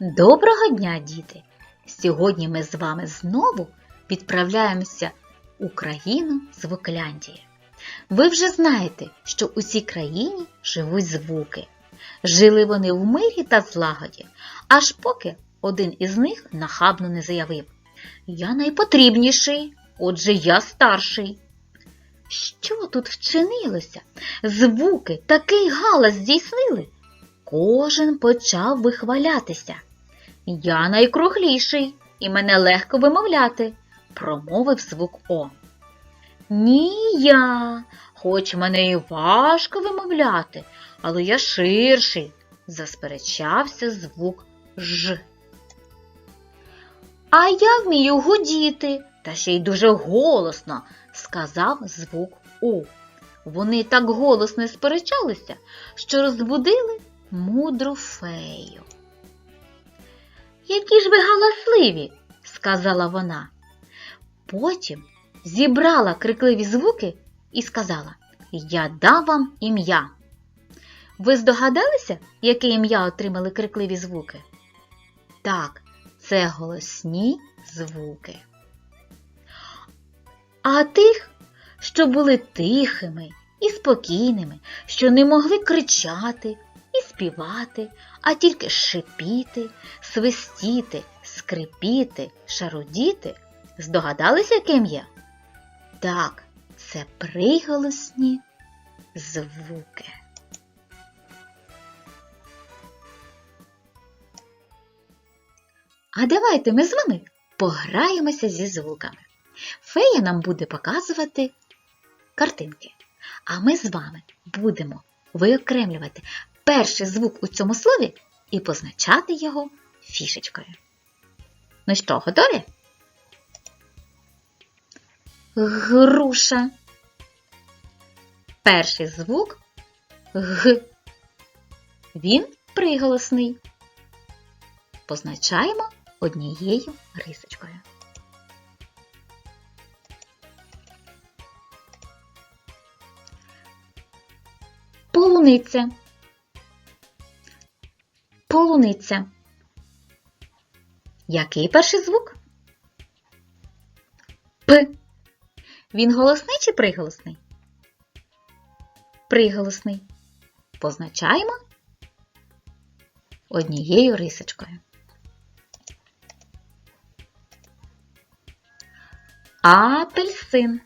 Доброго дня, діти! Сьогодні ми з вами знову відправляємося у країну Звукляндії. Ви вже знаєте, що у цій країні живуть звуки. Жили вони в мирі та злагоді, аж поки один із них нахабно не заявив Я найпотрібніший, отже я старший. Що тут вчинилося? Звуки такий галас здійснили. Кожен почав вихвалятися. Я найкругліший, і мене легко вимовляти, промовив звук О. Ні я, хоч мене і важко вимовляти, але я ширший, засперечався звук Ж. А я вмію гудіти, та ще й дуже голосно, сказав звук У. Вони так голосно сперечалися, що розбудили мудру фею. Які ж ви галасливі, сказала вона. Потім зібрала крикливі звуки і сказала Я дам вам ім'я. Ви здогадалися, яке ім'я отримали крикливі звуки? Так, це голосні звуки. А тих, що були тихими і спокійними, що не могли кричати і співати, а тільки шипіти, свистіти, скрипіти, шарудіти, здогадалися, яке ім'я? Так, це приголосні звуки. А давайте ми з вами пограємося зі звуками. Фея нам буде показувати картинки, а ми з вами будемо виокремлювати перший звук у цьому слові і позначати його фішечкою. Ну що, готові? Груша. Перший звук Г. Він приголосний. Позначаємо однією рисочкою. Полуниця. Полуниця. Який перший звук? П. Він голосний чи приголосний? Приголосний. Позначаємо однією рисочкою. Апельсин.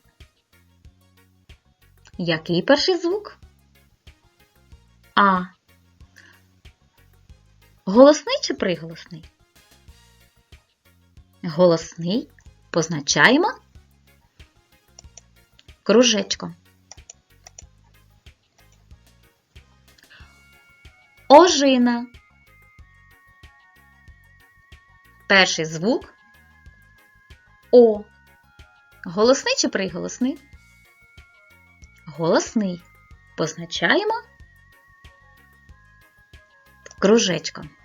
Який перший звук? А. Голосний чи приголосний? Голосний позначаємо кружечком. Ожина. Перший звук О. Голосний чи приголосний? Голосний. Позначаємо кружечком.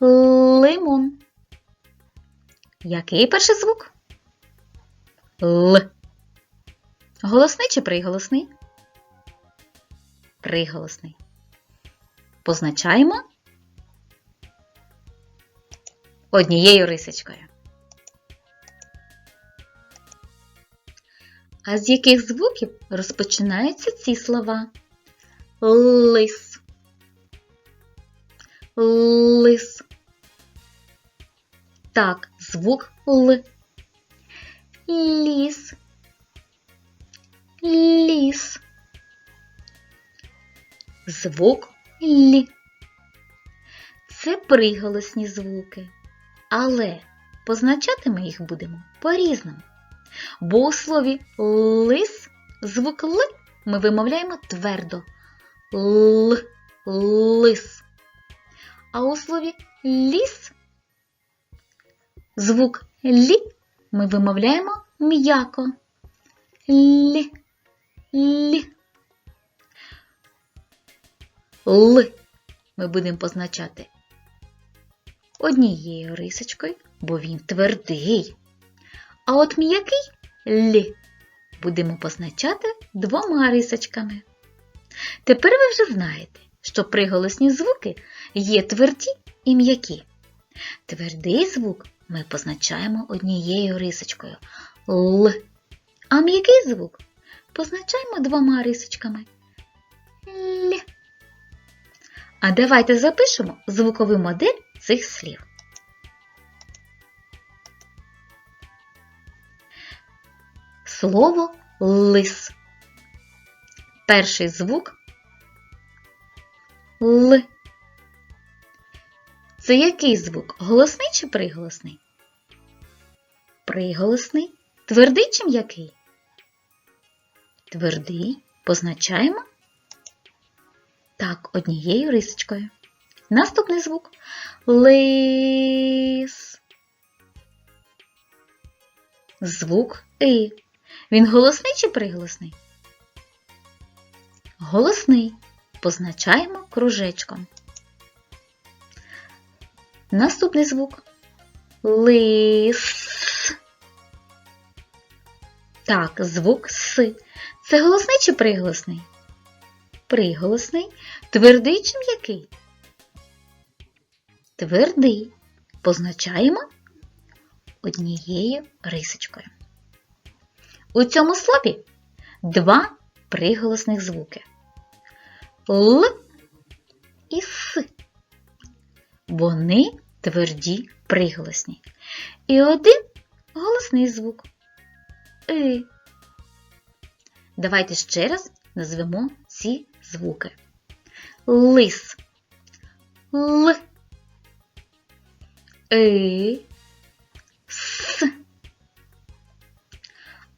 Лимон. Який перший звук? Л. Голосний чи приголосний? Приголосний. Позначаємо однією рисочкою. А з яких звуків розпочинаються ці слова? Лис. Лис. Так, звук Л. Ліс. Ліс. Звук Лі. Це приголосні звуки. Але позначати ми їх будемо по-різному. Бо у слові лис звук Л ми вимовляємо твердо. Л. Лис. А у слові ліс звук лі ми вимовляємо м'яко. Лі. Лі. Л ми будемо позначати однією рисочкою, бо він твердий. А от м'який лі будемо позначати двома рисочками. Тепер ви вже знаєте, що приголосні звуки є тверді і м'які. Твердий звук ми позначаємо однією рисочкою Л. А м'який звук позначаємо двома рисочками Л. А давайте запишемо звукову модель цих слів. Слово лис. Перший звук Л. Це який звук? Голосний чи приголосний? Приголосний. Твердий чи м'який? Твердий. Позначаємо так, однією рисочкою. Наступний звук лис. Звук И. Він голосний чи приголосний? Голосний. Позначаємо кружечком. Наступний звук лис. Так, звук С. Це голосний чи приголосний? Приголосний. Твердий чи м'який? Твердий. Позначаємо однією рисочкою. У цьому слові два приголосних звуки Л і С. Вони тверді приголосні. І один голосний звук И. Давайте ще раз назвемо ці звуки. Лис. Л. И. С.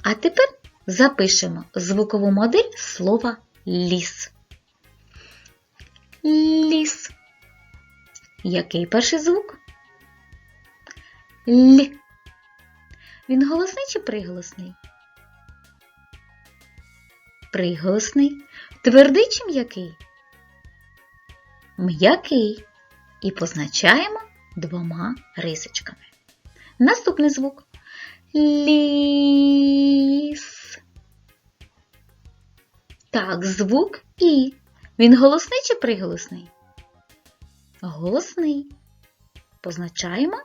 А тепер запишемо звукову модель слова ліс. Ліс. Який перший звук? Л. Він голосний чи приголосний? Приголосний. Твердий чи м'який? М'який. І позначаємо двома рисочками. Наступний звук ліс. Так, звук І. Він голосний чи приголосний? Голосний. Позначаємо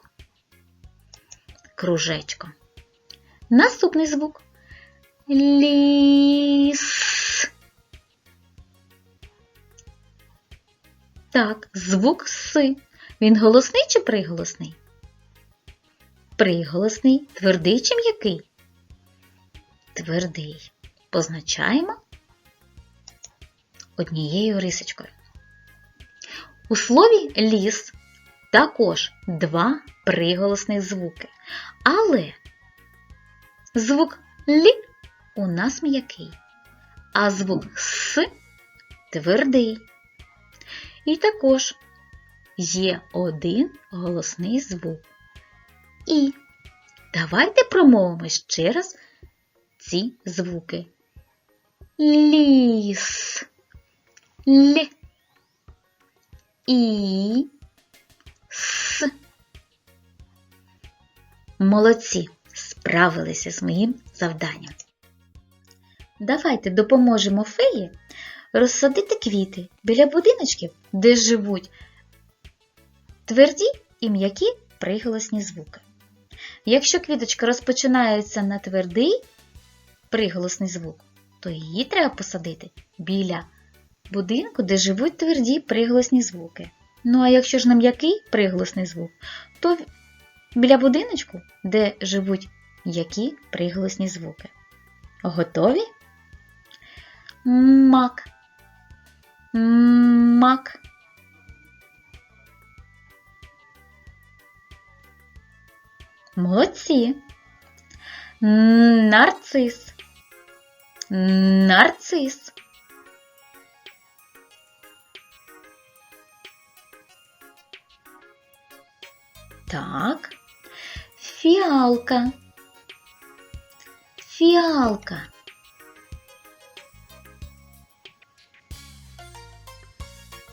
кружечком. Наступний звук ліс. Так, звук С. Він голосний чи приголосний? Приголосний, твердий чи м'який? Твердий. Позначаємо однією рисочкою. У слові ліс також два приголосних звуки. Але звук лі у нас м'який, а звук с твердий. І також є один голосний звук. І давайте промовимо ще раз ці звуки. Ліс, Л, І, С. Молодці! Справилися з моїм завданням. Давайте допоможемо феї розсадити квіти біля будиночків, де живуть тверді і м'які приголосні звуки. Якщо квіточка розпочинається на твердий приголосний звук, то її треба посадити біля будинку, де живуть тверді приголосні звуки. Ну а якщо ж на м'який приголосний звук, то біля будиночку, де живуть м'які приголосні звуки. Готові? Мак. Мак. Молодці. Нарцис. Нарцис. Так. Фіалка. Фіалка.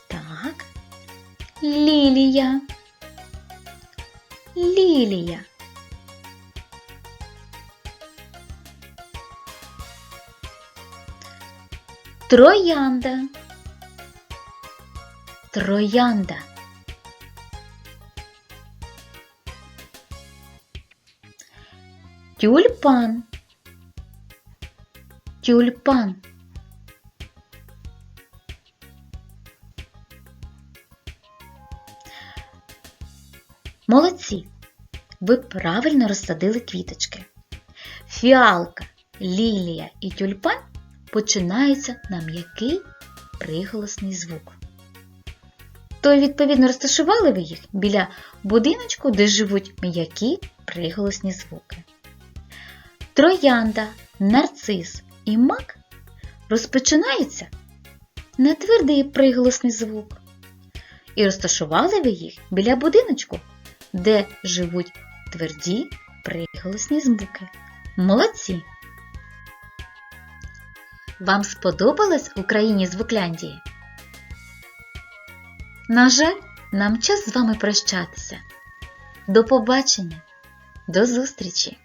Так. Лілія. Лілія. Троянда. Троянда. Тюльпан. Тюльпан. Молодці! Ви правильно розсадили квіточки. Фіалка, лілія і тюльпан починаються на м'який приголосний звук. То, відповідно, розташували ви їх біля будиночку, де живуть м'які приголосні звуки. Троянда, нарцис і мак розпочинаються на твердий приголосний звук. І розташували ви їх біля будиночку, де живуть тверді приголосні звуки. Молодці! Вам сподобалось Україні звукляндії? На жаль, нам час з вами прощатися. До побачення, до зустрічі!